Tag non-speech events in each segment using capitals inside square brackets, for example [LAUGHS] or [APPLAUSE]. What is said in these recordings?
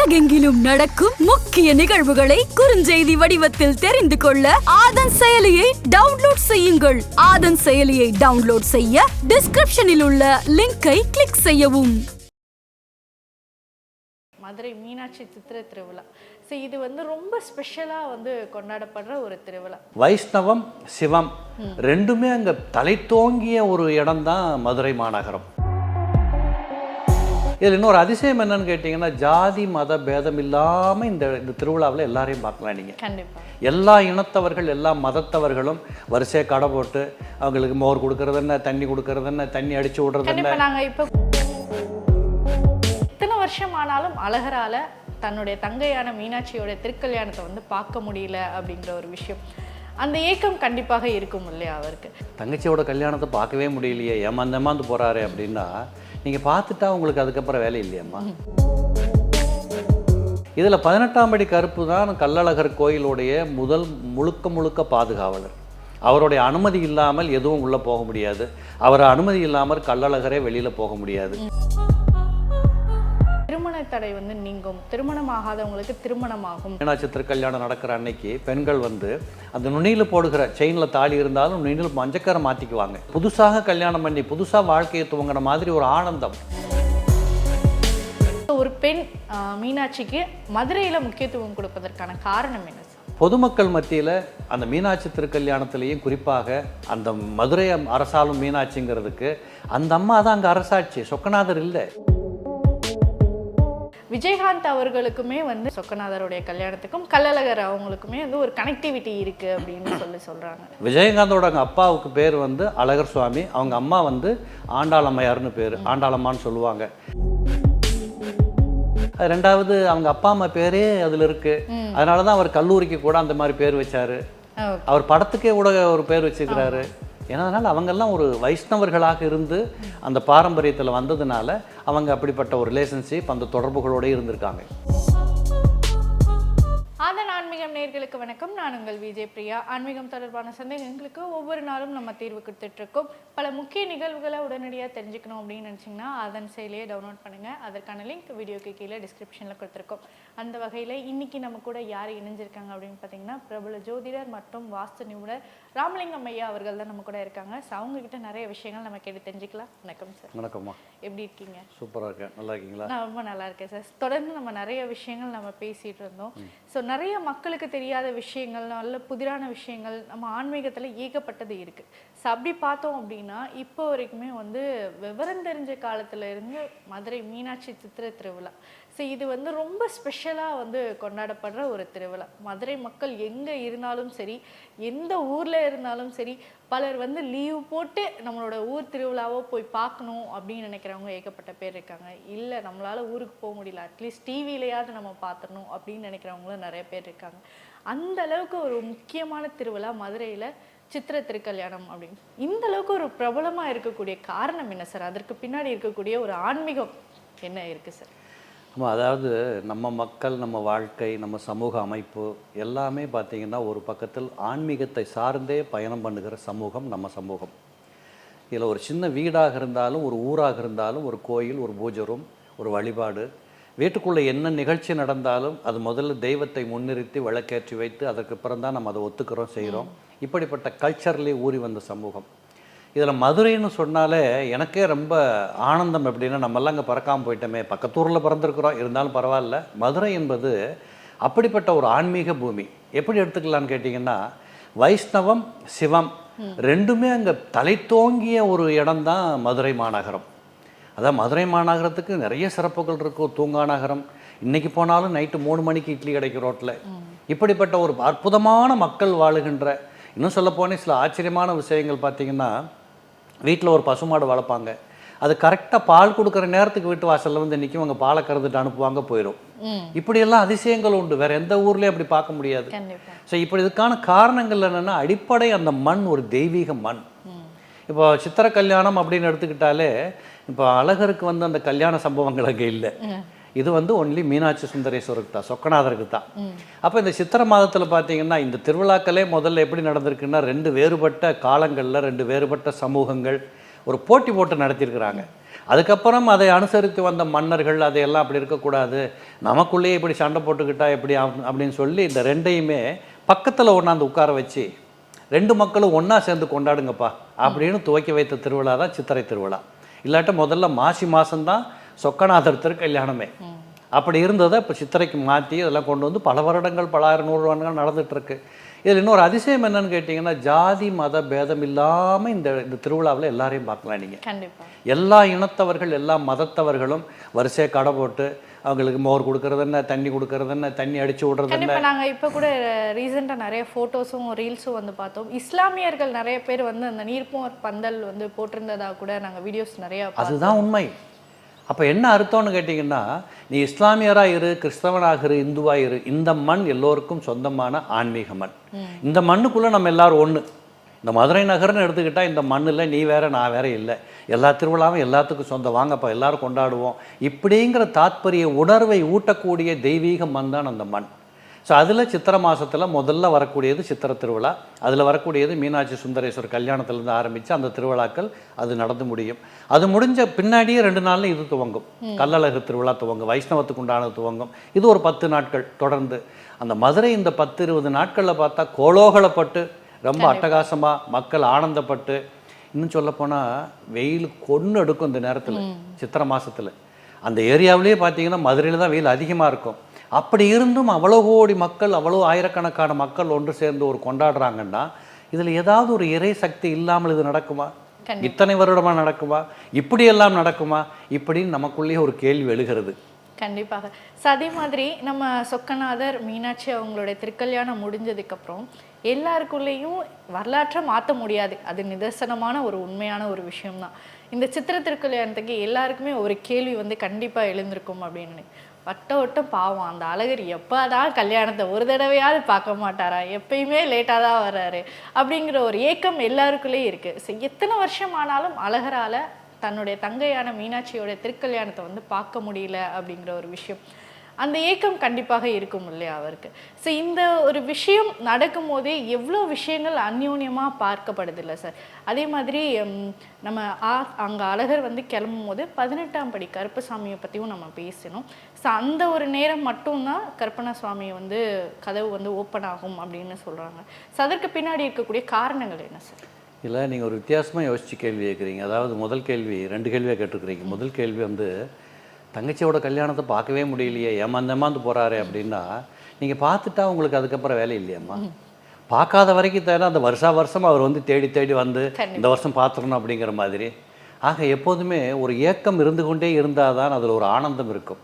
உலகெங்கிலும் நடக்கும் முக்கிய நிகழ்வுகளை குறுஞ்செய்தி வடிவத்தில் தெரிந்து கொள்ள ஆதன் செயலியை டவுன்லோட் செய்யுங்கள். ஆதன் செயலியை டவுன்லோட் செய்ய டிஸ்கிரிப்ஷனில் உள்ள லிங்கை கிளிக் செய்யவும். மதுரை மீனாட்சி சித்திர திருவிழா. ஸோ இது வந்து ரொம்ப ஸ்பெஷலாக வந்து கொண்டாடப்படுற ஒரு திருவிழா. வைஷ்ணவம் சிவம் ரெண்டுமே அங்கே தலை தோங்கிய ஒரு இடம்தான் மதுரை மாநகரம். இதில் இன்னொரு அதிசயம் என்னன்னு கேட்டிங்கன்னா ஜாதி மத பேதம் இல்லாமல் இந்த இந்த திருவிழாவில் எல்லாரையும் பார்க்கலாம் நீங்கள் எல்லா இனத்தவர்கள் எல்லா மதத்தவர்களும் வரிசையாக கடை போட்டு அவங்களுக்கு மோர் கொடுக்கறது என்ன தண்ணி கொடுக்கறது என்ன தண்ணி அடிச்சு விடுறது என்ன? இப்போ இத்தனை வருஷம் ஆனாலும் அழகரால தன்னுடைய தங்கையான மீனாட்சியோட திருக்கல்யாணத்தை வந்து பார்க்க முடியல அப்படிங்கிற ஒரு விஷயம். அந்த ஏக்கம் கண்டிப்பாக இருக்கும் இல்லையா அவருக்கு? தங்கச்சியோட கல்யாணத்தை பார்க்கவே முடியலையே. ஏமாந்து ஏமாந்து போகிறாரு அப்படின்னா நீங்கள் பார்த்துட்டா உங்களுக்கு அதுக்கப்புறம் வேலை இல்லையம்மா. இதில் பதினெட்டாம் படி கருப்பு தான் கள்ளழகர் கோயிலுடைய முதல் முழுக்க முழுக்க பாதுகாவலர். அவருடைய அனுமதி இல்லாமல் எதுவும் உள்ளே போக முடியாது. அவர் அனுமதி இல்லாமல் கள்ளழகரே வெளியில் போக முடியாது. திருமண தடை வந்து நீங்கும். திருமணம் ஆகாதவங்களுக்கு திருமணமாகும். மீனாட்சி திருக்கல்யாணம் நடக்கிற அன்னைக்கு பெண்கள் வந்து அந்த நுனியில் போடுகிற செயினில் தாலி இருந்தாலும் நுனியில் மஞ்சக்கரை மாற்றிக்குவாங்க புதுசாக கல்யாணம் பண்ணி புதுசாக வாழ்க்கையை துவங்கின மாதிரி ஒரு ஆனந்தம். ஒரு பெண் மீனாட்சிக்கு மதுரையில் முக்கியத்துவம் கொடுப்பதற்கான காரணம் என்ன பொதுமக்கள் மத்தியில் அந்த மீனாட்சி திருக்கல்யாணத்திலையும் குறிப்பாக அந்த மதுரை அரசாலும் மீனாட்சிங்கிறதுக்கு அந்த அம்மா தான் அங்கே அரசாட்சி. சொக்கநாதர் இல்லை. விஜயகாந்த் அவர்களுக்குமே வந்து சொக்கநாதருடைய கல்யாணத்துக்கும் கள்ளழகர் அவங்களுக்குமே வந்து ஒரு கனெக்டிவிட்டி இருக்கு அப்படின்னு சொல்லி சொல்றாங்க. விஜயகாந்தோட அப்பாவுக்கு பேர் வந்து அழகர் சுவாமி. அவங்க அம்மா வந்து ஆண்டாளம்மையார்னு பேர் ஆண்டாளம்மான்னு சொல்லுவாங்க. ரெண்டாவது அவங்க அப்பா அம்மா பேரே அதில் இருக்கு. அதனால தான் அவர் கல்லூரிக்கு கூட அந்த மாதிரி பேர் வச்சாரு. அவர் படத்துக்கே கூட ஒரு பேர் வச்சிருக்கிறாரு ஏன்னா அதனால் அவங்கெல்லாம் ஒரு வைஷ்ணவர்களாக இருந்து அந்த பாரம்பரியத்தில் வந்ததுனால அவங்க அப்படிப்பட்ட ஒரு ரிலேஷன்ஷிப் அந்த தொடர்புகளோடு இருந்திருக்காங்க. ஆதன் ஆன்மீகம் நேர்களுக்கு வணக்கம். நான் உங்கள் விஜய் பிரியா. ஆன்மீகம் தொடர்பான சந்தேகங்களுக்கு ஒவ்வொரு நாளும் நம்ம தீர்வு கொடுத்துட்ருக்கோம். பல முக்கிய நிகழ்வுகளை உடனடியாக தெரிஞ்சுக்கணும் அப்படின்னு நினச்சிங்கன்னா அதன் செயலியை டவுன்லோட் பண்ணுங்கள் அதற்கான லிங்க் வீடியோக்கு கீழே டிஸ்கிரிப்ஷனில் கொடுத்துருக்கோம். அந்த வகையில் இன்னைக்கு நம்ம கூட யார் இணைஞ்சிருக்காங்க அப்படின்னு பார்த்தீங்கன்னா பிரபல ஜோதிடர் மற்றும் வாஸ்து நிபுணர் ராமலிங்கம் ஐயா அவர்கள் தான் நம்ம கூட இருக்காங்க. ஸோ அவங்க கிட்ட நிறைய விஷயங்கள் நம்ம கேட்டு தெரிஞ்சுக்கலாம். வணக்கம் சார் வணக்கம்மா. எப்படி இருக்கீங்க? சூப்பராக இருக்கேன். நல்லா இருக்கீங்களா? நான் ரொம்ப நல்லா இருக்கேன் சார் தொடர்ந்து நம்ம நிறைய விஷயங்கள் நம்ம பேசிட்டு இருந்தோம். ஸோ நிறைய மக்களுக்கு தெரியாத விஷயங்கள் நல்ல புதிரான விஷயங்கள் நம்ம ஆன்மீகத்தில் ஏகப்பட்டது இருக்கு. ஸோ அப்படி பார்த்தோம் அப்படின்னா இப்போ வரைக்குமே வந்து விவரம் தெரிஞ்ச காலத்துல இருந்து மதுரை மீனாட்சி சித்திர திருவிழா. ஸோ இது வந்து ரொம்ப ஸ்பெஷலாக வந்து கொண்டாடப்படுற ஒரு திருவிழா. மதுரை மக்கள் எங்கே இருந்தாலும் சரி எந்த ஊரில் இருந்தாலும் சரி பலர் வந்து லீவ் போட்டு நம்மளோட ஊர் திருவிழாவோ போய் பார்க்கணும் அப்படின்னு நினைக்கிறவங்க ஏகப்பட்ட பேர் இருக்காங்க. இல்லை நம்மளால் ஊருக்கு போக முடியல. அட்லீஸ்ட் டிவிலையாவது நம்ம பார்த்துடணும் அப்படின்னு நினைக்கிறவங்களும் நிறைய பேர் இருக்காங்க. அந்த அளவுக்கு ஒரு முக்கியமான திருவிழா மதுரையில் சித்திர திருக்கல்யாணம் அப்படின்னு. இந்த அளவுக்கு ஒரு பிரபலமாக இருக்கக்கூடிய காரணம் என்ன சார் அதற்கு பின்னாடி இருக்கக்கூடிய ஒரு ஆன்மீகம் என்ன இருக்குது சார் ஆமாம் அதாவது நம்ம மக்கள் நம்ம வாழ்க்கை நம்ம சமூக அமைப்பு எல்லாமே பார்த்திங்கன்னா ஒரு பக்கத்தில் ஆன்மீகத்தை சார்ந்தே பயணம் பண்ணுகிற சமூகம் நம்ம சமூகம். இதில் ஒரு சின்ன வீடாக இருந்தாலும் ஒரு ஊராக இருந்தாலும் ஒரு கோயில் ஒரு பூஜை ரூம் ஒரு வழிபாடு வீட்டுக்குள்ளே என்ன நிகழ்ச்சி நடந்தாலும் அது முதல்ல தெய்வத்தை முன்னிறுத்தி விளக்கேற்றி வைத்து அதற்கு பிறகு தான் நம்ம அதை ஒத்துக்கிறோம் செய்கிறோம் இப்படிப்பட்ட கல்ச்சர்லேயே ஊறி வந்த சமூகம். இதில் மதுரைன்னு சொன்னாலே எனக்கே ரொம்ப ஆனந்தம் எப்படின்னா நம்மெல்லாம் அங்கே பறக்காமல் போயிட்டோமே. பக்கத்தூரில் பிறந்திருக்கிறோம். இருந்தாலும் பரவாயில்ல. மதுரை என்பது அப்படிப்பட்ட ஒரு ஆன்மீக பூமி. எப்படி எடுத்துக்கலான்னு கேட்டிங்கன்னா வைஷ்ணவம் சிவம் ரெண்டுமே அங்கே தலை தோங்கிய ஒரு இடம்தான் மதுரை மாநகரம். அதான் மதுரை மாநகரத்துக்கு நிறைய சிறப்புகள் இருக்கும் தூங்கா நகரம். இன்னைக்கு போனாலும் நைட்டு மூணு மணிக்கு இட்லி கிடைக்கும் ரோட்டில். இப்படிப்பட்ட ஒரு அற்புதமான மக்கள் வாழுகின்ற இன்னும் சொல்ல போனே சில ஆச்சரியமான விஷயங்கள் பார்த்தீங்கன்னா வீட்டில் ஒரு பசுமாடு வளர்ப்பாங்க. அது கரெக்டாக பால் கொடுக்குற நேரத்துக்கு வீட்டு வாசல்ல வந்து நிற்கும் அவங்க பாலை கறந்துட்டு அனுப்புவாங்க போயிடும் இப்படியெல்லாம் அதிசயங்கள் உண்டு. வேற எந்த ஊர்லேயும் அப்படி பார்க்க முடியாது. ஸோ இப்படி இதுக்கான காரணங்கள் என்னென்னா அடிப்படை அந்த மண் ஒரு தெய்வீக மண். இப்போ சித்திர கல்யாணம் அப்படின்னு எடுத்துக்கிட்டாலே இப்போ அழகருக்கு வந்து அந்த கல்யாண சம்பவங்கள் அங்கே இல்லை. இது வந்து ஒன்லி மீனாட்சி சுந்தரேஸ்வருக்கு தான் சொக்கநாதருக்கு தான். அப்போ இந்த சித்திரை மாதத்தில் பார்த்தீங்கன்னா இந்த திருவிழாக்களே முதல்ல எப்படி நடந்திருக்குன்னா ரெண்டு வேறுபட்ட காலங்களில் ரெண்டு வேறுபட்ட சமூகங்கள் ஒரு போட்டி போட்டு நடத்தியிருக்கிறாங்க. அதுக்கப்புறம் அதை அனுசரித்து வந்த மன்னர்கள் அதையெல்லாம் அப்படி இருக்கக்கூடாது. நமக்குள்ளேயே இப்படி சண்டை போட்டுக்கிட்டா எப்படி அப்படின்னு சொல்லி இந்த ரெண்டையுமே பக்கத்தில் ஒன்றாந்து உட்கார வச்சு ரெண்டு மக்களும் ஒன்றா சேர்ந்து கொண்டாடுங்கப்பா அப்படின்னு துவக்கி வைத்த திருவிழா தான் சித்திரை திருவிழா. இல்லாட்ட முதல்ல மாசி மாதம்தான் சொக்கநாதர் திருக்கல்யாணமே. அப்படி இருந்ததை இப்போ சித்திரைக்கு மாற்றி இதெல்லாம் கொண்டு வந்து பல வருடங்கள் பல ஆயிரம் நூறு வருடங்கள் நடந்துட்டு இருக்கு இதில் இன்னொரு அதிசயம் என்னன்னு கேட்டிங்கன்னா ஜாதி மத பேதம் இல்லாமல் இந்த இந்த திருவிழாவில் எல்லாரையும் பார்க்கலாம் நீங்கள் எல்லா இனத்தவர்கள் எல்லா மதத்தவர்களும் வரிசையாக கடை போட்டு அவங்களுக்கு மோர் கொடுக்கறது என்ன தண்ணி கொடுக்கறது என்ன தண்ணி அடிச்சு விடுறது என்ன? கண்டிப்பா. நாங்க இப்ப கூட ரீசெண்டா நிறைய போட்டோஸும் ரீல்ஸும் வந்து பார்த்தோம். இஸ்லாமியர்கள் நிறைய பேர் வந்து அந்த நீர்ப்போர் பந்தல் வந்து போட்டிருந்ததா கூட நாங்க வீடியோஸ் நிறைய அதுதான் உண்மை. அப்போ என்ன அர்த்தம்னு கேட்டிங்கன்னா நீ இஸ்லாமியராக இரு கிறிஸ்தவனாக இரு இந்துவாக இரு இந்த மண் எல்லோருக்கும் சொந்தமான ஆன்மீக மண். இந்த மண்ணுக்குள்ளே நம்ம எல்லாரும் ஒன்று இந்த மதுரை நகர்னு எடுத்துக்கிட்டால் இந்த மண்ணில் நீ வேற நான் வேற இல்லை. எல்லா திருவிழாவும் எல்லாத்துக்கும் சொந்தம். வாங்கப்பா எல்லாரும் கொண்டாடுவோம். இப்படிங்கிற தாத்பரிய உணர்வை ஊட்டக்கூடிய தெய்வீக மண் தான் அந்த மண். ஸோ அதில் சித்திரை மாசத்துல முதல்ல வரக்கூடியது சித்திரை திருவிழா. அதில் வரக்கூடியது மீனாட்சி சுந்தரேஸ்வரர் கல்யாணத்துலேருந்து ஆரம்பித்து அந்த திருவிழாக்கள் அது நடந்து முடியும். அது முடிஞ்ச பின்னாடியே ரெண்டு நாள்ல இது துவங்கும். கல்லழகு திருவிழா துவங்கும். வைஷ்ணவத்துக்கு உண்டானது துவங்கும். இது ஒரு பத்து நாட்கள் தொடர்ந்து. அந்த மதுரை இந்த பத்து இருபது நாட்களில் பார்த்தா கோலோகலப்பட்டு ரொம்ப அட்டகாசமா மக்கள் ஆனந்தப்பட்டு. இன்னும் சொல்லப்போனால் வெயில் கொன்று எடுக்கும் இந்த நேரத்தில் சித்திரை மாசத்துல. அந்த ஏரியாவிலேயே பார்த்தீங்கன்னா மதுரையில் தான் வெயில் அதிகமாக இருக்கும். அப்படி இருந்தும் அவ்வளோ கோடி மக்கள் அவ்வளோ ஆயிரக்கணக்கான மக்கள் ஒன்று சேர்ந்து ஒரு கொண்டாடுறாங்கன்னா இதில் ஏதாவது ஒரு இறை சக்தி இல்லாமல் இது நடக்குமா? இத்தனை வருடமா நடக்குமா? இப்படியெல்லாம் நடக்குமா? இப்படின்னு நமக்குள்ளேயே ஒரு கேள்வி எழுகிறது. கண்டிப்பாக. ஸோ அதே மாதிரி நம்ம சொக்கநாதர் மீனாட்சி அவங்களுடைய திருக்கல்யாணம் முடிஞ்சதுக்கப்புறம் எல்லாருக்குள்ளேயும் வரலாற்றை மாற்ற முடியாது. அது நிதர்சனமான ஒரு உண்மையான ஒரு விஷயம்தான். இந்த சித்திர திருக்கல்யாணத்துக்கு எல்லாருக்குமே ஒரு கேள்வி வந்து கண்டிப்பாக எழுந்திருக்கும் அப்படின்னு வட்ட வட்டம் பாவம். அந்த அழகர் எப்போதான் கல்யாணத்தை ஒரு தடவையாவது பார்க்க மாட்டாரா? எப்பயுமே லேட்டாக தான் வர்றாரு. அப்படிங்கிற ஒரு ஏக்கம் எல்லாருக்குள்ளேயும் இருக்குது எத்தனை வருஷம் ஆனாலும் அழகரால் தன்னுடைய தங்கையான மீனாட்சியோட திருக்கல்யாணத்தை வந்து பார்க்க முடியல அப்படிங்கிற ஒரு விஷயம். அந்த ஏக்கம் கண்டிப்பாக இருக்கும் இல்லையா அவருக்கு? ஸோ இந்த ஒரு விஷயம் நடக்கும் போதே எவ்வளோ விஷயங்கள் அந்யோன்யமாக பார்க்கப்படுது இல்லை சார். அதே மாதிரி நம்ம ஆ அங்கே அழகர் வந்து கிளம்பும் போது பதினெட்டாம் படி கருப்பசாமியை பற்றியும் நம்ம பேசணும் ஸோ அந்த ஒரு நேரம் மட்டும்தான் கருப்பணசுவாமி வந்து கதவு வந்து ஓப்பன் ஆகும் அப்படின்னு சொல்கிறாங்க ஸோ அதற்கு பின்னாடி இருக்கக்கூடிய காரணங்கள் என்ன சார்? இல்லை நீங்கள் ஒரு வித்தியாசமாக யோசிச்சு கேள்வி கேட்குறீங்க அதாவது முதல் கேள்வி ரெண்டு கேள்வியாக கேட்டிருக்கிறீங்க. முதல் கேள்வி வந்து தங்கச்சியோட கல்யாணத்தை பார்க்கவே முடியலையே ஏமாந்து ஏமாந்து போகிறாரு அப்படின்னா நீங்கள் பார்த்துட்டா உங்களுக்கு அதுக்கப்புறம் வேலை இல்லையாம்மா. பார்க்காத வரைக்கும் தேவை அந்த வருஷா வருஷம் அவர் வந்து தேடி தேடி வந்து இந்த வருஷம் பார்த்துடணும் அப்படிங்கிற மாதிரி. ஆக எப்போதுமே ஒரு ஏக்கம் இருந்து கொண்டே இருந்தால் தான் அதில் ஒரு ஆனந்தம் இருக்கும்.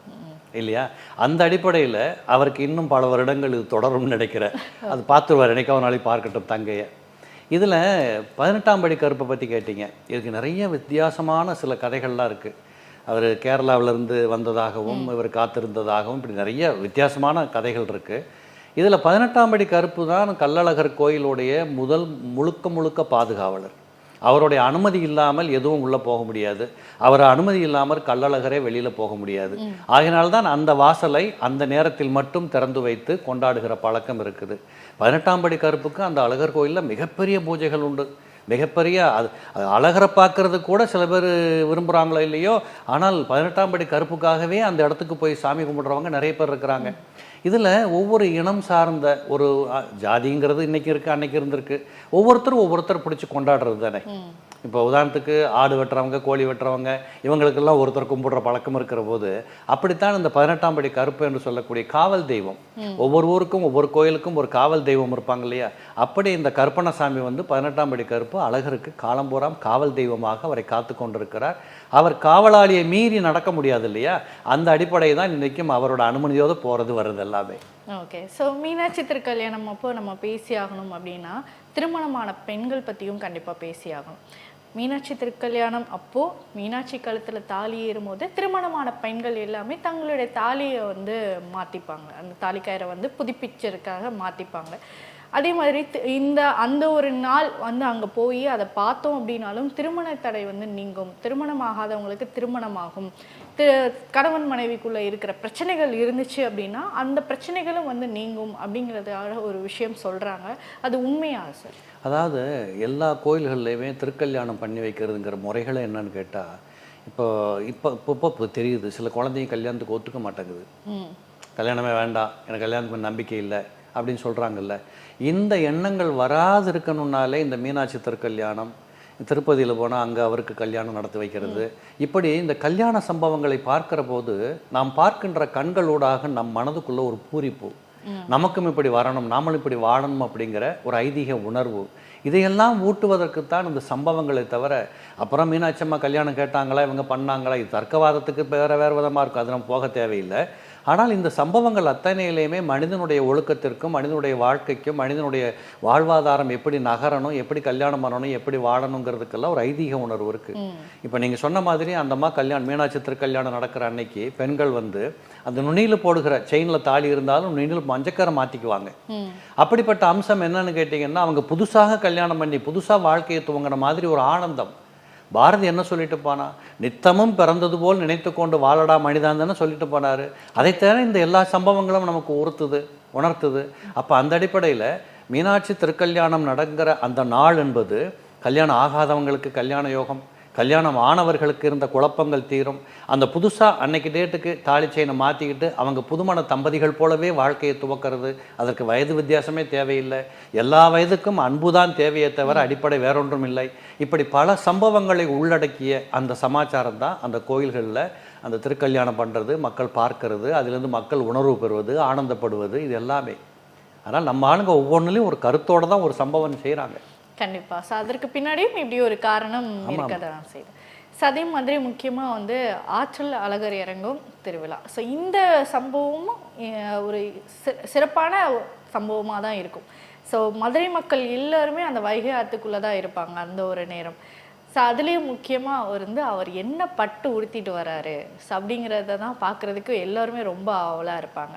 இல்லையா? அந்த அடிப்படையில் அவருக்கு இன்னும் பல வருடங்கள் இது தொடரும்னு நினைக்கிறேன். [LAUGHS] அது பார்த்துருவார் என்னைக்கா ஒரு நாளைக்கு பார்க்கட்டும் தங்கையை. இதில் பதினெட்டாம் படி கருப்பை பற்றி கேட்டீங்க. இதுக்கு நிறைய வித்தியாசமான சில கதைகள்லாம் இருக்குது. அவர் கேரளாவிலேருந்து வந்ததாகவும் இவர் காத்திருந்ததாகவும் இப்படி நிறைய வித்தியாசமான கதைகள் இருக்குது இதில் பதினெட்டாம் படி கருப்பு தான் கள்ளழகர் கோயிலுடைய முதல் முழுக்க முழுக்க பாதுகாவலர். அவருடைய அனுமதி இல்லாமல் எதுவும் உள்ளே போக முடியாது. அவர் அனுமதி இல்லாமல் கள்ளழகரே வெளியில் போக முடியாது. ஆகையினால்தான் அந்த வாசலை அந்த நேரத்தில் மட்டும் திறந்து வைத்து கொண்டாடுகிற பழக்கம் இருக்குது. பதினெட்டாம் படி கருப்புக்கு அந்த அழகர் கோயிலில் மிகப்பெரிய பூஜைகள் உண்டு. மிகப்பெரிய அது அது அழகரை பார்க்கறது கூட சில பேர் விரும்புகிறாங்களோ இல்லையோ ஆனால் பதினெட்டாம் படி கருப்புக்காகவே அந்த இடத்துக்கு போய் சாமி கும்பிட்றவங்க நிறைய பேர் இருக்கிறாங்க. இதில் ஒவ்வொரு இனம் சார்ந்த ஒரு ஜாதிங்கிறது இன்னைக்கு இருக்கு அன்னைக்கு இருந்திருக்கு. ஒவ்வொருத்தரும் ஒவ்வொருத்தர் பிடிச்சி கொண்டாடுறது தானே? இப்போ உதாரணத்துக்கு ஆடு வெட்டுறவங்க கோழி வெட்டுறவங்க இவங்களுக்கெல்லாம் ஒருத்தர் கும்பிடுற பழக்கம் இருக்கிற போது அப்படித்தான் இந்த பதினெட்டாம் படி கருப்பு என்று சொல்லக்கூடிய காவல் தெய்வம். ஒவ்வொரு ஊருக்கும் ஒவ்வொரு கோயிலுக்கும் ஒரு காவல் தெய்வம் இருப்பாங்க இல்லையா? அப்படி இந்த கருப்பணசாமி வந்து பதினெட்டாம் படி கருப்பு அழகருக்கு காலம்பூராம் காவல் தெய்வமாக அவரை காத்து கொண்டிருக்கிறார். அவர் காவலாளியை மீறி நடக்க முடியாது இல்லையா? அந்த அடிப்படை தான் இன்றைக்கும் அவரோட அனுமதியோடு போகிறது வருது எல்லாமே. ஓகே. ஸோ மீனாட்சி திருக்கல்யாணம் அப்போ நம்ம பேசி ஆகணும் அப்படின்னா திருமணமான பெண்கள் பற்றியும் கண்டிப்பாக பேசியாகணும். மீனாட்சி திருக்கல்யாணம் அப்போது மீனாட்சி கழுத்தில் தாலி ஏறும்போது திருமணமான பெண்கள் எல்லாமே தங்களுடைய தாலியை வந்து மாற்றிப்பாங்க அந்த தாலிக்கயிறை வந்து புதுப்பிச்சதுக்காக மாற்றிப்பாங்க அதே மாதிரி இந்த அந்த ஒரு நாள் வந்து அங்கே போய் அதை பார்த்தோம் அப்படின்னாலும் திருமண தடை வந்து நீங்கும். திருமணம் ஆகாதவங்களுக்கு திருமணமாகும். தி கணவன் மனைவிக்குள்ளே இருக்கிற பிரச்சனைகள் இருந்துச்சு அப்படின்னா அந்த பிரச்சனைகளும் வந்து நீங்கும் அப்படிங்கிறதுக்காக ஒரு விஷயம் சொல்கிறாங்க அது உண்மையா சார் அதாவது எல்லா கோயில்கள்லையுமே திருக்கல்யாணம் பண்ணி வைக்கிறதுங்கிற முறைகளை என்னன்னு கேட்டால் இப்போ இப்போ இப்போ இப்போ தெரியுது. சில குழந்தைங்க கல்யாணத்துக்கு ஒத்துக்க மாட்டேங்குது. கல்யாணமே வேண்டாம். எனக்கு கல்யாணத்துக்கு நம்பிக்கை இல்லை அப்படின்னு சொல்கிறாங்கல்ல இந்த எண்ணங்கள் வராது இருக்கணும்னாலே இந்த மீனாட்சி திருக்கல்யாணம் திருப்பதியில் போனால் அங்கே அவருக்கு கல்யாணம் நடத்தி வைக்கிறது. இப்படி இந்த கல்யாண சம்பவங்களை பார்க்கிற போது நாம் பார்க்கின்ற கண்களூடாக நம் மனதுக்குள்ள ஒரு பூரிப்பு. நமக்கும் இப்படி வரணும் நாமளும் இப்படி வாழணும் அப்படிங்கிற ஒரு ஐதீக உணர்வு. இதையெல்லாம் ஊட்டுவதற்குத்தான் இந்த சம்பவங்களை தவிர அப்புறம் மீனாட்சி அம்மா கல்யாணம் கேட்டாங்களா இவங்க பண்ணாங்களா இது தர்க்கவாதத்துக்கு வேற வேற விதமாக இருக்கும் அது நம்ம போக தேவையில்லை. ஆனால் இந்த சம்பவங்கள் அத்தனையிலையுமே மனிதனுடைய ஒழுக்கத்திற்கும் மனிதனுடைய வாழ்க்கைக்கும் மனிதனுடைய வாழ்வாதாரம் எப்படி நகரணும் எப்படி கல்யாணம் பண்ணணும் எப்படி வாழணுங்கிறதுக்கெல்லாம் ஒரு ஐதீக உணர்வு இருக்கு. இப்போ நீங்க சொன்ன மாதிரி அந்த அம்மா கல்யாணம் மீனாட்சி திருக்கல்யாணம் நடக்கிற அன்னைக்கு பெண்கள் வந்து அந்த நுனியில் போடுகிற செயின்ல தாலி இருந்தாலும் நுனியில் மஞ்சக்கரை மாத்திக்குவாங்க. ம். அப்படிப்பட்ட அம்சம் என்னன்னு கேட்டிங்கன்னா அவங்க புதுசாக கல்யாணம் பண்ணி புதுசாக வாழ்க்கையை துவங்கின மாதிரி ஒரு ஆனந்தம். பாரதி என்ன சொல்லிட்டு போனா நித்தமும் பிறந்தது போல் நினைத்து கொண்டு வாழடா மனிதான் தானே சொல்லிட்டு போனார். அதை தவிர இந்த எல்லா சம்பவங்களும் நமக்கு உறுத்துது உணர்த்துது. அப்போ அந்த அடிப்படையில் மீனாட்சி திருக்கல்யாணம் நடங்கிற அந்த நாள் என்பது கல்யாணம் ஆகாதவங்களுக்கு கல்யாண யோகம் கல்யாணம் ஆனவர்களுக்கு இருந்த குழப்பங்கள் தீரும். அந்த புதுசாக அன்னைக்கு டேட்டுக்கு தாலி செயினை மாற்றிக்கிட்டு அவங்க புதுமண தம்பதிகள் போலவே வாழ்க்கையை துவக்கிறது. அதற்கு வயது வித்தியாசமே தேவையில்லை. எல்லா வயதுக்கும் அன்பு தான் தேவையே தவிர அடிப்படை வேறொன்றும் இல்லை. இப்படி பல சம்பவங்களை உள்ளடக்கிய அந்த சமாச்சாரம் தான் அந்த கோயில்களில் அந்த திருக்கல்யாணம் பண்ணுறது மக்கள் பார்க்கறது அதுலேருந்து மக்கள் உணர்வு பெறுவது ஆனந்தப்படுவது இது எல்லாமே. அதனால் நம்ம ஆளுங்க ஒவ்வொன்றுலேயும் ஒரு கருத்தோடு தான் ஒரு சம்பவம் செய்கிறாங்க கண்டிப்பா. ஸோ அதற்கு பின்னாடியும் இப்படி ஒரு காரணம் இருக்கதை நான் செய்தேன் ஸோ அதே மாதிரி முக்கியமாக வந்து ஆற்றல் அழகர் இறங்கும் திருவிழா. ஸோ இந்த சம்பவமும் ஒரு சிறப்பான சம்பவமாக தான் இருக்கும். ஸோ மதுரை மக்கள் எல்லாருமே அந்த வைகை ஆற்றுக்குள்ளே தான் இருப்பாங்க அந்த ஒரு நேரம். ஸோ அதுலேயும் முக்கியமாக வந்து அவர் என்ன பட்டு உடுத்திட்டு வராரு ஸோ அப்படிங்கிறத தான் பார்க்குறதுக்கு எல்லாருமே ரொம்ப ஆவலாக இருப்பாங்க.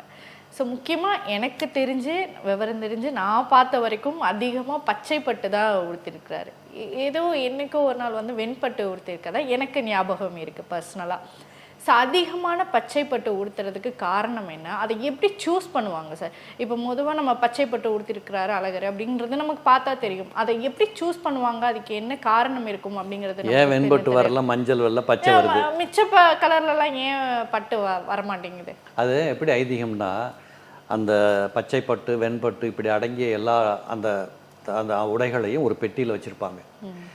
ஸோ முக்கியமாக எனக்கு தெரிஞ்சு விவரம் தெரிஞ்சு நான் பார்த்த வரைக்கும் அதிகமாக பச்சை பட்டு தான் உடுத்திருக்கிறாரு. ஏதோ என்னைக்கோ ஒரு நாள் வந்து வெண்பட்டு உடுத்திருக்கதா எனக்கு ஞாபகம் இருக்குது பர்சனலாக ஸோ அதிகமான பச்சை பட்டு உடுத்துறதுக்கு காரணம் என்ன? அதை எப்படி சூஸ் பண்ணுவாங்க சார் இப்போ பொதுவாக நம்ம பச்சை பட்டு உடுத்திருக்கிறாரு அழகர் அப்படின்றது நமக்கு பார்த்தா தெரியும். அதை எப்படி சூஸ் பண்ணுவாங்க? அதுக்கு என்ன காரணம் இருக்கும் அப்படிங்கிறது ஏன் வெண்பட்டு தெரியாது. வரல மஞ்சள் வரல பச்சை வருது? மிச்ச ப கலர்லலாம் ஏன் பட்டு வ வரமாட்டேங்குது? அது எப்படி ஐதீகம்னா அந்த பச்சைப்பட்டு வெண்பட்டு இப்படி அடங்கிய எல்லா அந்த அந்த உடைகளையும் ஒரு பெட்டியில் வச்சுருப்பாங்க.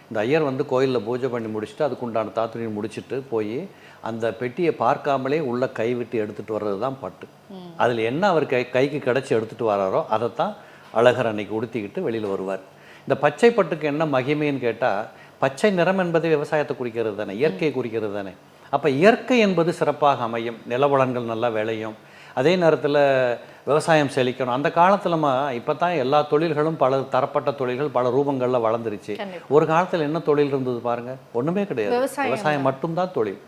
இந்த ஐயர் வந்து கோயிலில் பூஜை பண்ணி முடிச்சுட்டு அதுக்குண்டான தாத்துணி முடிச்சுட்டு போய் அந்த பெட்டியை பார்க்காமலே உள்ள கை விட்டு எடுத்துகிட்டு வர்றது தான் பட்டு. அதில் என்ன அவர் கை கைக்கு கிடச்சி எடுத்துகிட்டு வராரோ அதைத்தான் அழகர் அன்னைக்கு உடுத்திக்கிட்டு வெளியில் வருவார். இந்த பச்சை பட்டுக்கு என்ன மகிமைன்னு கேட்டால் பச்சை நிறம் என்பது விவசாயத்தை குறிக்கிறது தானே இயற்கையை குறிக்கிறது தானே. அப்போ இயற்கை என்பது சிறப்பாக அமையும். நிலவளங்கள் நல்லா விளையும். அதே நேரத்தில் விவசாயம் செழிக்கணும். அந்த காலத்தில் இப்போ தான் எல்லா தொழில்களும் பல தரப்பட்ட தொழில்கள் பல ரூபங்களில் வளர்ந்துருச்சு. ஒரு காலத்தில் என்ன தொழில் இருந்தது பாருங்க? ஒன்றுமே கிடையாது. விவசாயம் மட்டும்தான் தொழில்.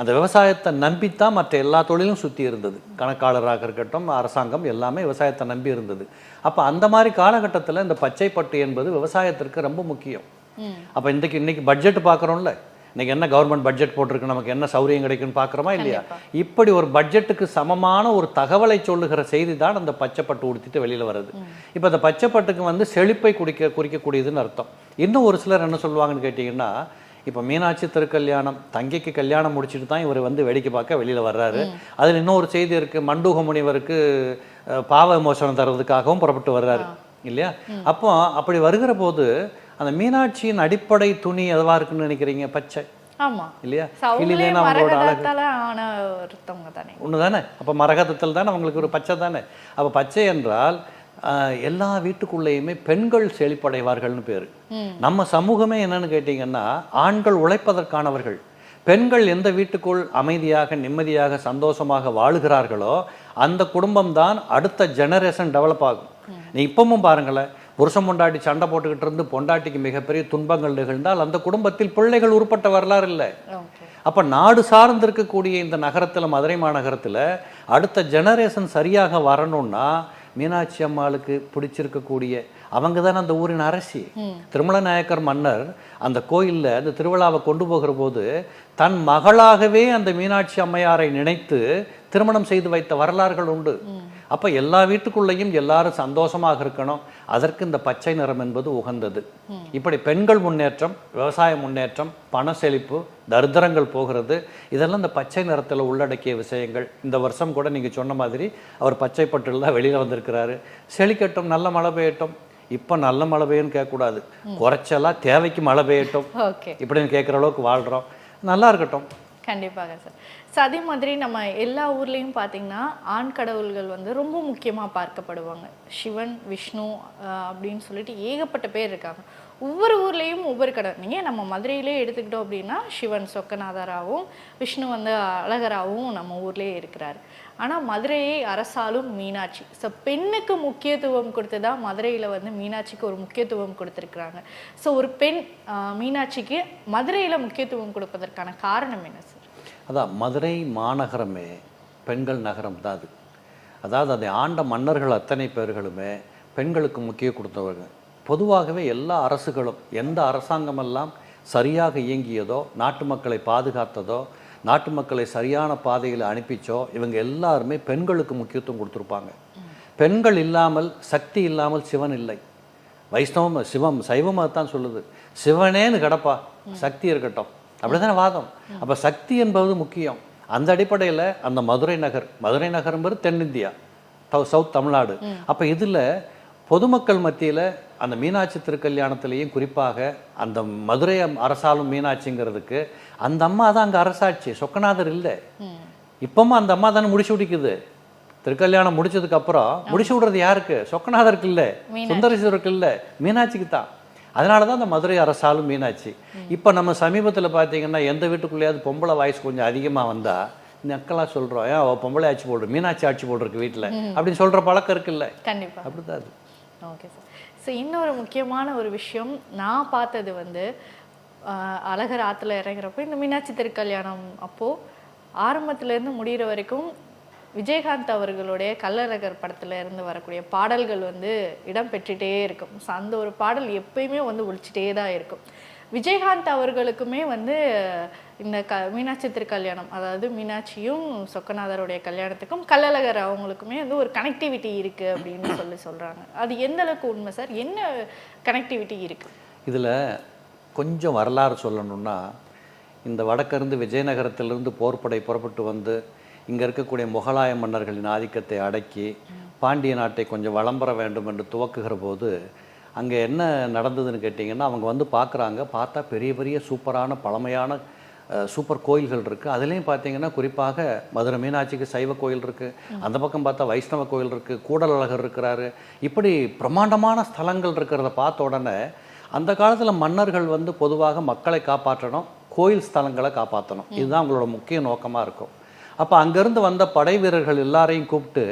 அந்த விவசாயத்தை நம்பித்தான் மற்ற எல்லா தொழிலும் சுற்றி இருந்தது. கணக்காளராக இருக்கட்டும் அரசாங்கம் எல்லாமே விவசாயத்தை நம்பி இருந்தது. அப்போ அந்த மாதிரி காலகட்டத்தில் இந்த பச்சை பட்டு என்பது விவசாயத்திற்கு ரொம்ப முக்கியம். அப்போ இன்றைக்கு இன்னைக்கு பட்ஜெட் பார்க்குறோம்ல இன்னைக்கு என்ன கவர்மெண்ட் பட்ஜெட் போட்டிருக்கு நமக்கு என்ன சௌரியம் கிடைக்குன்னு பார்க்குறோமா இல்லையா? இப்படி ஒரு பட்ஜெட்டுக்கு சமமான ஒரு தகவலை சொல்லுகிற செய்தி தான் அந்த பச்சைப்பட்டு உடுத்திட்டு வெளியில் வருது. இப்போ அந்த பச்சைப்பட்டுக்கு வந்து செழிப்பை குடிக்க குறிக்கக்கூடியதுன்னு அர்த்தம். இன்னும் ஒரு சிலர் என்ன சொல்லுவாங்கன்னு கேட்டிங்கன்னா இப்போ மீனாட்சி திருக்கல்யாணம் தங்கைக்கு கல்யாணம் முடிச்சுட்டு தான் இவர் வந்து வேடிக்கை பார்க்க வெளியில் வர்றாரு. அதில் இன்னொரு செய்தி இருக்குது மண்டூக முனிவருக்கு பாவ விமோசனம் தர்றதுக்காகவும் புறப்பட்டு வர்றாரு. இல்லையா? அப்போ அப்படி வருகிற போது அந்த மீனாட்சியின் அடிப்படை துணி எதுவா இருக்குன்னு நினைக்கிறீங்க? பச்சை. ஆமா. இல்லையா? இல்லைன்னா அவங்களோட அழகு. ஒன்று தானே. அப்போ மரகதத்தில் தானே அவங்களுக்கு ஒரு பச்சை தானே? அப்போ பச்சை என்றால் எல்லா வீட்டுக்குள்ளேயுமே பெண்கள் செழிப்படைவார்கள்னு பேர். நம்ம சமூகமே என்னன்னு கேட்டிங்கன்னா ஆண்கள் உழைப்பதற்கானவர்கள். பெண்கள் எந்த வீட்டுக்குள் அமைதியாக நிம்மதியாக சந்தோஷமாக வாழுகிறார்களோ அந்த குடும்பம் தான் அடுத்த ஜெனரேஷன் டெவலப் ஆகும். நீ இப்பவும் பாருங்களேன் புருஷன் பொண்டாட்டி சண்டை போட்டுக்கிட்டு இருந்து பொண்டாட்டிக்கு மிகப்பெரிய துன்பங்கள் நிகழ்ந்தால் அந்த குடும்பத்தில் பிள்ளைகள் உருப்பட்ட வரலாறு இல்லை. அப்போ நாடு சார்ந்து இருக்கக்கூடிய இந்த நகரத்தில் மதுரை மாநகரத்தில் அடுத்த ஜெனரேஷன் சரியாக வரணும்னா மீனாட்சி அம்மாளுக்கு பிடிச்சிருக்கக்கூடிய அவங்க தானே அந்த ஊரின் அரசி. திருமல நாயக்கர் மன்னர் அந்த கோயிலில் அந்த திருவிழாவை கொண்டு போகிற போது தன் மகளாகவே அந்த மீனாட்சி அம்மையாரை நினைத்து திருமணம் செய்து வைத்த வரலாறுகள் உண்டு. அப்ப எல்லா வீட்டுக்குள்ளேயும் எல்லாரும் சந்தோஷமாக இருக்கணும். அதற்கு இந்த பச்சை நிறம் என்பது உகந்தது. இப்படி பெண்கள் முன்னேற்றம் விவசாய முன்னேற்றம் பண செழிப்பு தரித்திரங்கள் போகிறது. இதெல்லாம் இந்த பச்சை நிறத்துல உள்ளடக்கிய விஷயங்கள். இந்த வருஷம் கூட நீங்க சொன்ன மாதிரி அவர் பச்சை பட்டுல தான் வெளியில வந்திருக்கிறாரு. செழிக்கட்டும் நல்ல மழை பெய்யட்டும். இப்ப நல்ல மழை பெய்யும்னு கேட்கக்கூடாது. குறைச்சலா தேவைக்கு மழை பெய்யட்டும். இப்படின்னு கேட்குற அளவுக்கு வாழ்றோம். நல்லா இருக்கட்டும். கண்டிப்பாக சார் ஸோ அதே மாதிரி நம்ம எல்லா ஊர்லேயும் பார்த்தீங்கன்னா ஆண் கடவுள்கள் வந்து ரொம்ப முக்கியமாக பார்க்கப்படுவாங்க. சிவன் விஷ்ணு அப்படின்னு சொல்லிட்டு ஏகப்பட்ட பேர் இருக்காங்க. ஒவ்வொரு ஊர்லேயும் ஒவ்வொரு கடவுள். நீங்கள் நம்ம மதுரையிலே எடுத்துக்கிட்டோம் அப்படின்னா சிவன் சொக்கநாதராகவும் விஷ்ணு வந்து அழகராகவும் நம்ம ஊர்லேயே இருக்கிறார். ஆனால் மதுரையை அரசாலும் மீனாட்சி. ஸோ பெண்ணுக்கு முக்கியத்துவம் கொடுத்து தான் மதுரையில் வந்து மீனாட்சிக்கு ஒரு முக்கியத்துவம் கொடுத்துருக்குறாங்க. ஸோ ஒரு பெண் மீனாட்சிக்கு மதுரையில் முக்கியத்துவம் கொடுப்பதற்கான காரணம் என்ன சார் அதான் மதுரை மாநகரமே பெண்கள் நகரம் தான் அது. அதாவது அதை ஆண்ட மன்னர்கள் அத்தனை பேர்களுமே பெண்களுக்கு முக்கிய கொடுத்தவர்கள் பொதுவாகவே எல்லா அரசுகளும் எந்த அரசாங்கமெல்லாம் சரியாக இயங்கியதோ நாட்டு மக்களை பாதுகாத்ததோ நாட்டு மக்களை சரியான பாதையில் அனுப்பிச்சோ இவங்க எல்லாருமே பெண்களுக்கு முக்கியத்துவம் கொடுத்துருப்பாங்க. பெண்கள் இல்லாமல் சக்தி இல்லாமல் சிவன் இல்லை. வைஷ்ணவம் சிவம் சைவம் தான் சொல்லுது. சிவனேன்னு கிடப்பா சக்தி இருக்கட்டும். அப்படிதானே வாதம்? அப்ப சக்தி என்பது முக்கியம். அந்த அடிப்படையில் அந்த மதுரை நகர் மதுரை நகர் என்பது தென்னிந்தியா சவுத் தமிழ்நாடு. அப்ப இதுல பொதுமக்கள் மத்தியில அந்த மீனாட்சி திருக்கல்யாணத்திலையும் குறிப்பாக அந்த மதுரை அரசாலும் மீனாட்சிங்கிறதுக்கு அந்த அம்மா தான் அங்க அரசாட்சி சொக்கநாதர் இல்லை. இப்பவும் அந்த அம்மா தானே முடிச்சு விடிக்குது திருக்கல்யாணம் முடிச்சதுக்கு அப்புறம் முடிச்சு விடுறது யாருக்கு? சொக்கநாதருக்கு இல்லை. சுந்தரேஸ்வருக்கு இல்லை. மீனாட்சிக்கு தான். அதனால தான் அந்த மதுரை அரசாலும் மீனாட்சி. இப்போ நம்ம சமீபத்தில் பார்த்தீங்கன்னா எந்த வீட்டுக்குள்ளேயாவது பொம்பளை வாய்ஸ் கொஞ்சம் அதிகமாக வந்தா நக்கலா சொல்றோம். ஏன் பொம்பளை ஆட்சி போடுற மீனாட்சி ஆட்சி போடுறக்கு வீட்டில் அப்படின்னு சொல்ற பழக்கம் இருக்குல்ல. கண்டிப்பாக அப்படிதான் அது. ஓகே சார் ஸோ இன்னொரு முக்கியமான ஒரு விஷயம் நான் பார்த்தது வந்து அழகர் ஆற்றுல இறங்குறப்போ இந்த மீனாட்சி திருக்கல்யாணம் அப்போது ஆரம்பத்துலேருந்து முடிகிற வரைக்கும் விஜயகாந்த் அவர்களுடைய கள்ளழகர் படத்துல இருந்து வரக்கூடிய பாடல்கள் வந்து இடம் பெற்றுட்டே இருக்கும். ஸோ அந்த ஒரு பாடல் எப்பயுமே வந்து ஒழிச்சிட்டே தான் இருக்கும். விஜயகாந்த் அவர்களுக்குமே வந்து இந்த க மீனாட்சி திருக்கல்யாணம் அதாவது மீனாட்சியும் சொக்கநாதருடைய கல்யாணத்துக்கும் கள்ளழகர் அவங்களுக்குமே வந்து ஒரு கனெக்டிவிட்டி இருக்கு அப்படின்னு சொல்லி சொல்றாங்க. அது எந்த அளவுக்கு உண்மை சார்? என்ன கனெக்டிவிட்டி இருக்கு? இதுல கொஞ்சம் வரலாறு சொல்லணும்னா இந்த வடக்கிருந்து விஜயநகரத்திலிருந்து போர்ப்படை புறப்பட்டு வந்து இங்க இருக்கக்கூடிய முகலாய மன்னர்களின் ஆதிக்கத்தை அடக்கி பாண்டிய நாட்டை கொஞ்சம் வளம் பெற வேண்டும் என்று துவக்குகிற போது அங்கே என்ன நடந்ததுன்னு கேட்டிங்கன்னா அவங்க வந்து பார்க்குறாங்க. பார்த்தா பெரிய பெரிய சூப்பரான பழமையான சூப்பர் கோயில்கள் இருக்குது அதுலேயும் பார்த்தீங்கன்னா குறிப்பாக மதுரை மீனாட்சிக்கு சைவ கோயில் இருக்குது அந்த பக்கம் பார்த்தா வைஷ்ணவ கோயில் இருக்குது கூடலழகர் இருக்கிறாரு. இப்படி பிரம்மாண்டமான ஸ்தலங்கள் இருக்கிறத பார்த்த உடனே அந்த காலத்தில் மன்னர்கள் வந்து பொதுவாக மக்களை காப்பாற்றணும் கோயில் ஸ்தலங்களை காப்பாற்றணும். இதுதான் அவங்களோட முக்கிய நோக்கமாக இருக்கும். அப்போ அங்கேருந்து வந்த படை வீரர்கள் எல்லாரையும் கூப்பிட்டு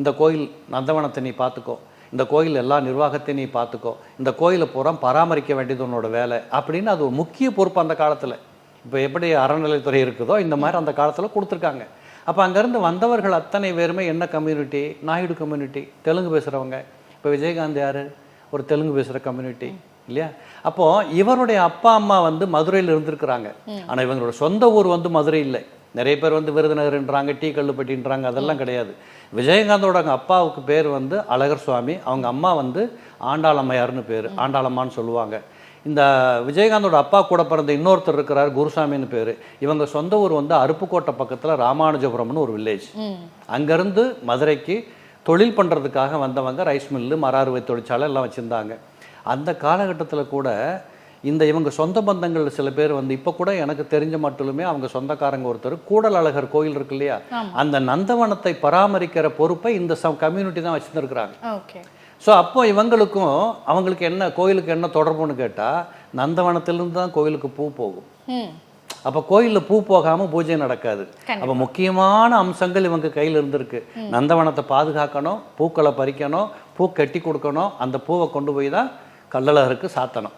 இந்த கோயில் நந்தவனத்தை நீ பார்த்துக்கோ. இந்த கோயில் எல்லா நிர்வாகத்தையும் நீ பார்த்துக்கோ. இந்த கோயிலை பூரா பராமரிக்க வேண்டியது உன்னோட வேலை. அப்படின்னு அது ஒரு முக்கிய பொறுப்பு அந்த காலத்தில். இப்போ எப்படி அறநிலைத்துறை இருக்குதோ இந்த மாதிரி அந்த காலத்தில் கொடுத்துருக்காங்க. அப்போ அங்கேருந்து வந்தவர்கள் அத்தனை பேருமே என்ன கம்யூனிட்டி நாயுடு கம்யூனிட்டி தெலுங்கு பேசுகிறவங்க இப்போ விஜயகாந்த் யார்? ஒரு தெலுங்கு பேசுகிற கம்யூனிட்டி இல்லையா? அப்போ இவருடைய அப்பா அம்மா வந்து மதுரையில் இருந்திருக்கிறாங்க. ஆனா இவங்களோட சொந்த ஊர் வந்து மதுரை இல்லை. நிறைய பேர் வந்து விருதுநகர்ன்றாங்க டீ கல்லுப்பட்டின்றாங்க அதெல்லாம் கிடையாது. விஜயகாந்தோட அவங்க அப்பாவுக்கு பேர் வந்து அழகர் சுவாமி. அவங்க அம்மா வந்து ஆண்டாளம்மையார்னு பேர். ஆண்டாளம்மான்னு சொல்லுவாங்க. இந்த விஜயகாந்தோட அப்பா கூட பிறந்த இன்னொருத்தர் இருக்கிறார் குருசாமின்னு பேர். இவங்க சொந்த ஊர் வந்து அருப்புக்கோட்டை பக்கத்தில் ராமானுஜபுரம்னு ஒரு வில்லேஜ் அங்கேருந்து மதுரைக்கு தொழில் பண்ணுறதுக்காக வந்தவங்க ரைஸ் மில்லு மர அறுவை தொழிற்சாலை எல்லாம் வச்சுருந்தாங்க. அந்த காலகட்டத்தில் கூட இந்த இவங்க சொந்த பந்தங்கள் சில பேர் வந்து இப்போ கூட எனக்கு தெரிஞ்ச மட்டுமே அவங்க சொந்தக்காரங்க ஒருத்தர் கூடல் அழகர் கோயில் இருக்கு இல்லையா? அந்த நந்தவனத்தை பராமரிக்கிற பொறுப்பை இந்த கம்யூனிட்டி தான் வச்சுருந்துருக்குறாங்க. ஸோ அப்போ இவங்களுக்கும் அவங்களுக்கு என்ன கோயிலுக்கு என்ன தொடர்புன்னு கேட்டால் நந்தவனத்திலிருந்து தான் கோயிலுக்கு பூ போகும். அப்போ கோயிலில் பூ போகாமல் பூஜை நடக்காது. அப்போ முக்கியமான அம்சங்கள் இவங்க கையில் இருந்திருக்கு. நந்தவனத்தை பாதுகாக்கணும் பூக்களை பறிக்கணும் பூ கட்டி கொடுக்கணும் அந்த பூவை கொண்டு போய் தான் கள்ளழகருக்கு சாத்தணும்.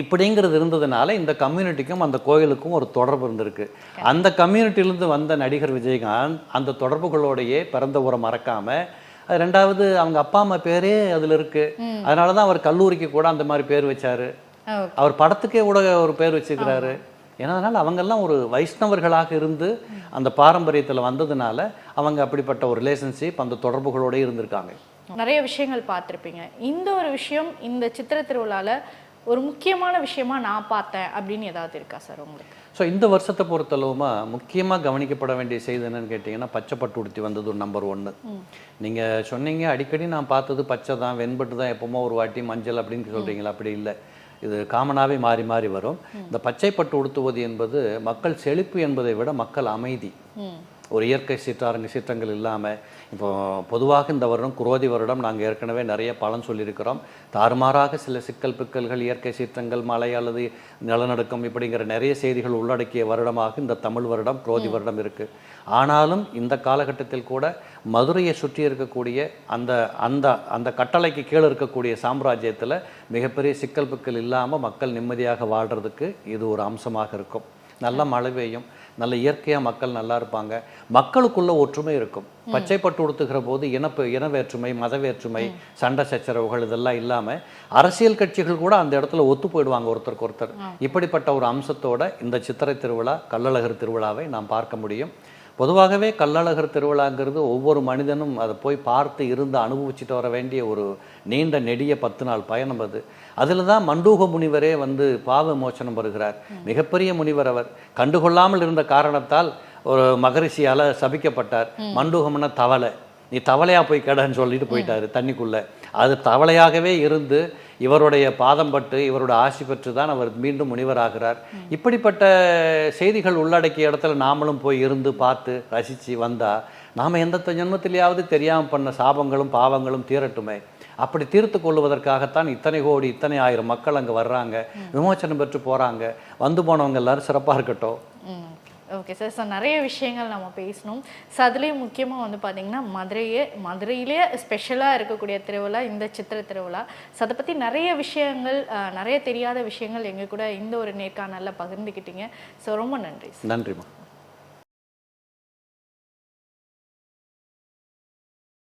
இப்படிங்கிறது இருந்ததுனால இந்த கம்யூனிட்டிக்கும் அந்த கோயிலுக்கும் ஒரு தொடர்பு இருந்திருக்கு. அந்த கம்யூனிட்டியிலேருந்து வந்த நடிகர் விஜயகாந்த் அந்த தொடர்புகளோடையே பிறந்த ஊரை மறக்காம அது ரெண்டாவது அவங்க அப்பா அம்மா பேரே அதுல இருக்கு. அதனால தான் அவர் கல்லூரிக்கு கூட அந்த மாதிரி பேர் வச்சாரு. அவர் படத்துக்கே கூட ஒரு பேர் வச்சுக்கிறாரு ஏன்னா அதனால் அவங்கெல்லாம் ஒரு வைஷ்ணவர்களாக இருந்து அந்த பாரம்பரியத்தில் வந்ததுனால அவங்க அப்படிப்பட்ட ஒரு ரிலேஷன்ஷிப் அந்த தொடர்புகளோட இருந்திருக்காங்க. நிறைய விஷயங்கள் பார்த்துருப்பீங்க. இந்த ஒரு விஷயம் இந்த சித்திர திருவிழால ஒரு முக்கியமான விஷயமா நான் பார்த்தேன் அப்படின்னு ஏதாவது இருக்கா சார் உங்களுக்கு? ஸோ இந்த வருஷத்தை பொறுத்தளவுமா முக்கியமாக கவனிக்கப்பட வேண்டிய செய்தி என்னன்னு கேட்டிங்கன்னா பச்சை பட்டு உடுத்தி வந்தது ஒரு நம்பர் ஒன்று நீங்கள் சொன்னீங்க அடிக்கடி நான் பார்த்தது பச்சை தான் வெண்பட்டு தான் எப்பவுமோ ஒரு வாட்டி மஞ்சள் அப்படின்னு சொல்கிறீங்களா அப்படி இல்லை. இது காமனாகவே மாறி மாறி வரும். இந்த பச்சை பட்டு உடுத்துவது என்பது மக்கள் செழிப்பு என்பதை விட மக்கள் அமைதி. ஒரு இயற்கை சீற்றாரங்க சீற்றங்கள் இல்லாமல் இப்போ பொதுவாக இந்த வருடம் குரோதி வருடம் நாங்கள் ஏற்கனவே நிறைய பலன் சொல்லியிருக்கிறோம். தாறுமாறாக சில சிக்கல் பிக்கல்கள் இயற்கை சீற்றங்கள் மழை அல்லது நிலநடுக்கம் இப்படிங்கிற நிறைய செய்திகள் உள்ளடக்கிய வருடமாக இந்த தமிழ் வருடம் குரோதி வருடம் இருக்குது ஆனாலும் இந்த காலகட்டத்தில் கூட மதுரையை சுற்றி இருக்கக்கூடிய அந்த அந்த அந்த கட்டளைக்கு கீழே இருக்கக்கூடிய சாம்ராஜ்யத்தில் மிகப்பெரிய சிக்கல் பிக்கல் இல்லாமல் மக்கள் நிம்மதியாக வாழ்கிறதுக்கு இது ஒரு அம்சமாக இருக்கும். நல்ல மழை பெய்யும் நல்ல இயற்கையாக மக்கள் நல்லா இருப்பாங்க. மக்களுக்குள்ள ஒற்றுமை இருக்கும். பச்சை பட்டு உடுத்துகிற போது இனப்பு இன வேற்றுமை மத வேற்றுமை சண்டை சச்சரவுகள் இதெல்லாம் இல்லாமல் அரசியல் கட்சிகள் கூட அந்த இடத்துல ஒத்து போயிடுவாங்க ஒருத்தருக்கு ஒருத்தர் இப்படிப்பட்ட ஒரு அம்சத்தோட இந்த சித்திரை திருவிழா கள்ளழகர் திருவிழாவை நாம் பார்க்க முடியும். பொதுவாகவே கள்ளழகர் திருவிழாங்கிறது ஒவ்வொரு மனிதனும் அதை போய் பார்த்து இருந்து அனுபவிச்சுட்டு வர வேண்டிய ஒரு நீண்ட நெடிய பத்து நாள் பயணம் அது. அதில் தான் மண்டூக முனிவரே வந்து பாவ மோச்சனம் வருகிறார் மிகப்பெரிய முனிவர் அவர். கண்டுகொள்ளாமல் இருந்த காரணத்தால் ஒரு மகரிஷியால் சபிக்கப்பட்டார். மண்டூகம்னா தவளை. நீ தவளையா போய் கேடன்னு சொல்லிட்டு போயிட்டாரு தண்ணிக்குள்ள. அது தவளையாகவே இருந்து இவருடைய பாதம் பட்டு இவருடைய ஆசி பெற்று தான் அவர் மீண்டும் முனிவராகிறார். இப்படிப்பட்ட செய்திகள் உள்ளடக்கிய இடத்துல நாமளும் போய் இருந்து பார்த்து ரசித்து வந்தால் நாம் எந்த ஜென்மத்திலேயாவது தெரியாமல் பண்ண சாபங்களும் பாவங்களும் தீரட்டுமே. அப்படி தீர்த்து கொள்வதற்காகத்தான் இத்தனை கோடி இத்தனை ஆயிரம் மக்கள் அங்கே வர்றாங்க. விமோச்சனம் பெற்று போகிறாங்க வந்து போனவங்க எல்லாரும் சிறப்பாக இருக்கட்டும். ஓகே சார் ஸோ நிறைய விஷயங்கள் நம்ம பேசணும். ஸோ அதுலேயும் முக்கியமாக வந்து பார்த்திங்கன்னா மதுரையே மதுரையிலேயே ஸ்பெஷலாக இருக்கக்கூடிய திருவிழா இந்த சித்திரை திருவிழா. ஸோ அதை பற்றி நிறைய விஷயங்கள் நிறைய தெரியாத விஷயங்கள் எங்கள் கூட இந்த ஒரு நேர்காணலில் பகிர்ந்துக்கிட்டீங்க. ஸோ ரொம்ப நன்றி நன்றிம்மா.